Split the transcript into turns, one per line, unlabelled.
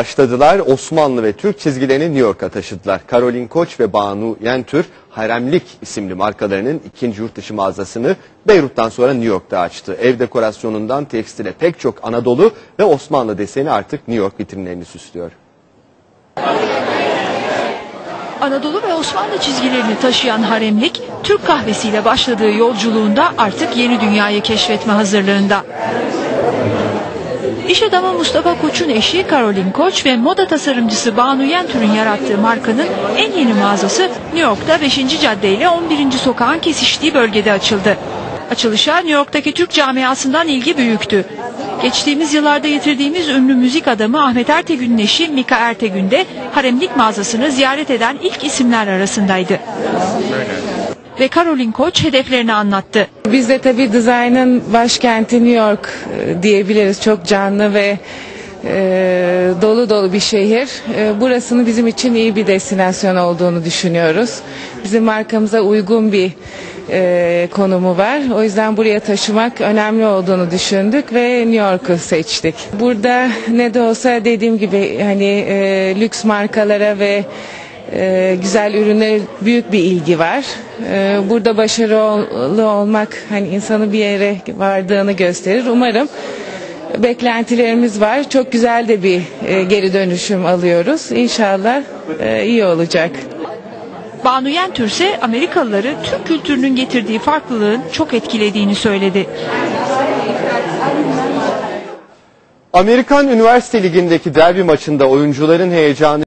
Başladılar Osmanlı ve Türk çizgilerini New York'a taşıdılar. Caroline Koç ve Banu Yentür Haremlik isimli markalarının ikinci yurt dışı mağazasını Beyrut'tan sonra New York'ta açtı. Ev dekorasyonundan tekstile pek çok Anadolu ve Osmanlı deseni artık New York vitrinlerini süslüyor.
Anadolu ve Osmanlı çizgilerini taşıyan haremlik, Türk kahvesiyle başladığı yolculuğunda artık yeni dünyayı keşfetme hazırlığında. İş adamı Mustafa Koç'un eşi Caroline Koç ve moda tasarımcısı Banu Yentür'ün yarattığı markanın en yeni mağazası New York'ta 5. cadde ile 11. sokağın kesiştiği bölgede açıldı. Açılışa New York'taki Türk camiasından ilgi büyüktü. Geçtiğimiz yıllarda yitirdiğimiz ünlü müzik adamı Ahmet Ertegün'ün eşi Mika Ertegün de haremlik mağazasını ziyaret eden ilk isimler arasındaydı. Ve Caroline Koç hedeflerini anlattı.
Biz de tabii dizaynın başkenti New York e, diyebiliriz. Çok canlı ve e, dolu dolu bir şehir. E, burasının bizim için iyi bir destinasyon olduğunu düşünüyoruz. Bizim markamıza uygun bir e, konumu var. O yüzden buraya taşımak önemli olduğunu düşündük ve New York'u seçtik. Burada ne de olsa dediğim gibi hani e, lüks markalara ve e, güzel ürünlere büyük bir ilgi var. E, burada başarılı olmak hani insanı bir yere vardığını gösterir. Umarım beklentilerimiz var. Çok güzel de bir e, geri dönüşüm alıyoruz. İnşallah e, iyi olacak.
Banu Yentür ise Amerikalıları Türk kültürünün getirdiği farklılığın çok etkilediğini söyledi.
Amerikan Üniversite Ligi'ndeki derbi maçında oyuncuların heyecanı